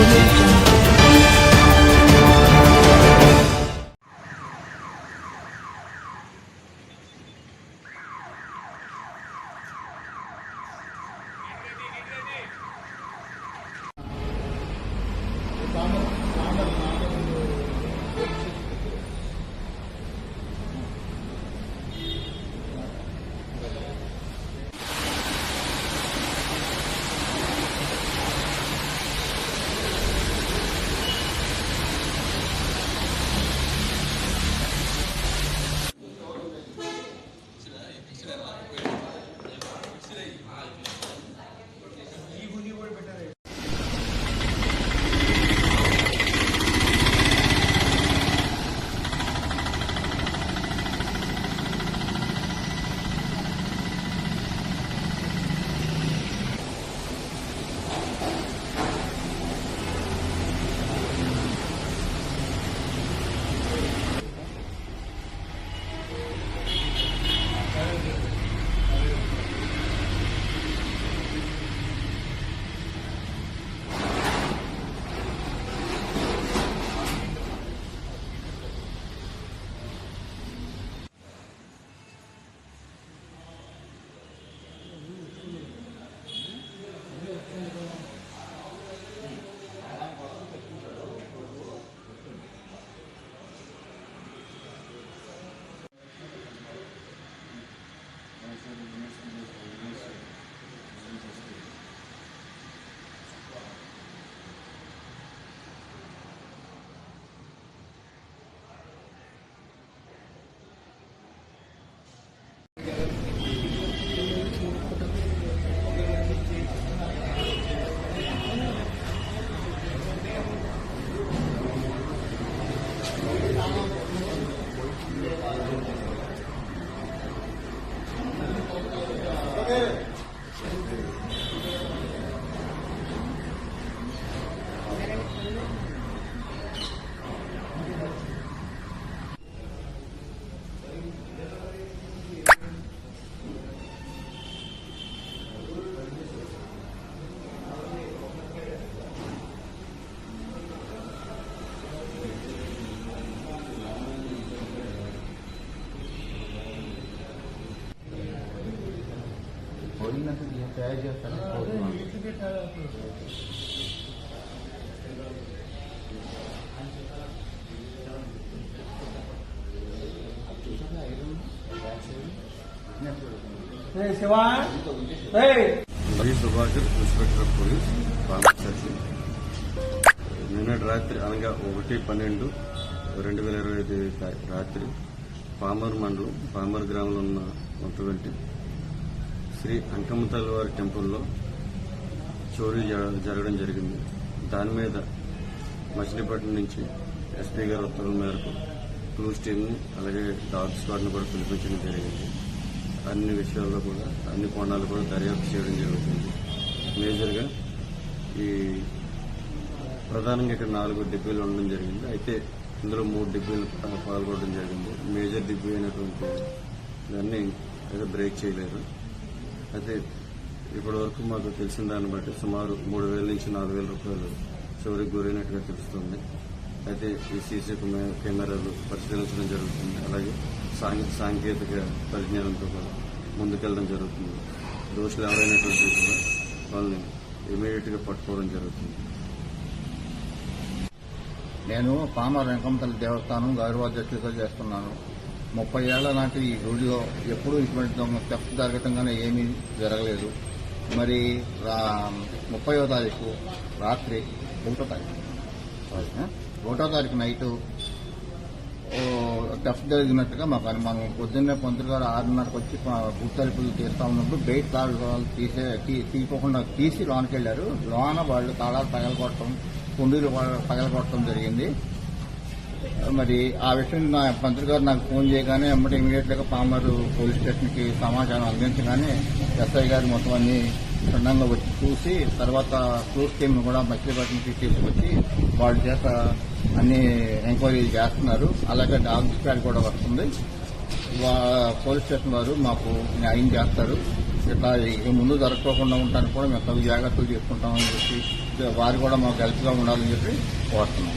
information. పోయినట్టు తయారు Subhakar inspector police section నిన్నటి రాత్రి అనగా ఒకటి పన్నెండు రెండు వేల ఇరవై ఐదు రాత్రి పామర్ మండలం పామర్ గ్రామంలో ఉన్న ఉన్నటువంటి శ్రీ అంకమ్మతల్లి వారి టెంపుల్లో చోరీ జ- జరగడం జరిగింది. దాని మీద మచిలీపట్నం నుంచి ఎస్పీ గారి ఉత్తర్వుల మేరకు క్లూస్ టీమ్ని అలాగే డాగ్ స్క్వాడ్ని కూడా పిలిపించడం జరిగింది. అన్ని విషయాల్లో కూడా అన్ని కోణాలు కూడా దర్యాప్తు చేయడం జరుగుతుంది. మేజర్గా ఈ ప్రధానంగా ఇక్కడ నాలుగు డిబ్బీలు ఉండడం జరిగింది. అయితే ఇందులో మూడు డిబ్బీలు పాల్గొనడం జరిగింది. మేజర్ డిబ్బీ అయినటువంటి దాన్ని ఏదో బ్రేక్ చేయలేదు. అయితే ఇప్పటి వరకు మాకు తెలిసిన దాన్ని బట్టి సుమారు మూడు వేల నుంచి నాలుగు వేల రూపాయలు చివరికి గురైనట్టుగా తెలుస్తుంది. అయితే ఈ సీసీ కెమెరాలు పరిశీలించడం జరుగుతుంది. అలాగే సాంఘి- సాంకేతిక పరిజ్ఞానంతో కూడా ముందుకెళ్ళడం జరుగుతుంది. దోషులు ఎవరైనటువంటి కూడా వాళ్ళని ఇమీడియట్గా పట్టుకోవడం జరుగుతుంది. నేను పామర్ వెంకమతల్లి దేవస్థానం గౌరవాధ్యక్షుడిగా చేస్తున్నాను. ముప్పై ఏళ్ళ నాటి ఈ గుడిలో ఎప్పుడూ ఇటువంటి దొంగ తెఫ్ట్ జరగటంగానే ఏమీ జరగలేదు. మరి రా- ముప్పయో తారీఖు రాత్రి ఒకటో తారీఖు. ఒకటో తారీఖు నైటు ఓ టఫ్ జరిగినట్టుగా మాకు అనుమానం. పొద్దున్నే పంతులు గారు ఆరున్నరకు వచ్చి గుర్తలుపులు తీస్తా ఉన్నప్పుడు బయట తాళాలు తీసే తీ- తీసి లోనికి లోన వాళ్ళు తాళాలు పగలగొట్టడం కుండీలు పగలగొట్టడం జరిగింది. మరి ఆ విషయం నా పంతులు గారు నాకు ఫోన్ చేయగానే ఎమ్మటి ఇమీడియట్గా పామరు పోలీస్ స్టేషన్కి సమాచారం అందించగానే ఎస్ఐ గారు మొత్తం అన్ని క్షుణ్ణంగా వచ్చి చూసి తర్వాత క్లూస్ టీమ్ కూడా మచిలీపట్నంకి తీసుకొచ్చి వాళ్ళ చేత అన్ని ఎంక్వైరీ చేస్తున్నారు. అలాగే డాగ్ స్క్వాడ్ కూడా వస్తుంది. వా- పోలీస్ స్టేషన్ వారు మాకు న్యాయం చేస్తారు. ఇట్లా ముందు జరగకోకుండా ఉండడానికి కూడా మేము తగు జాగ్రత్తలు తీసుకుంటామని చెప్పి వారు కూడా మాకు హెల్ప్గా ఉండాలని చెప్పి కోరుతున్నాం.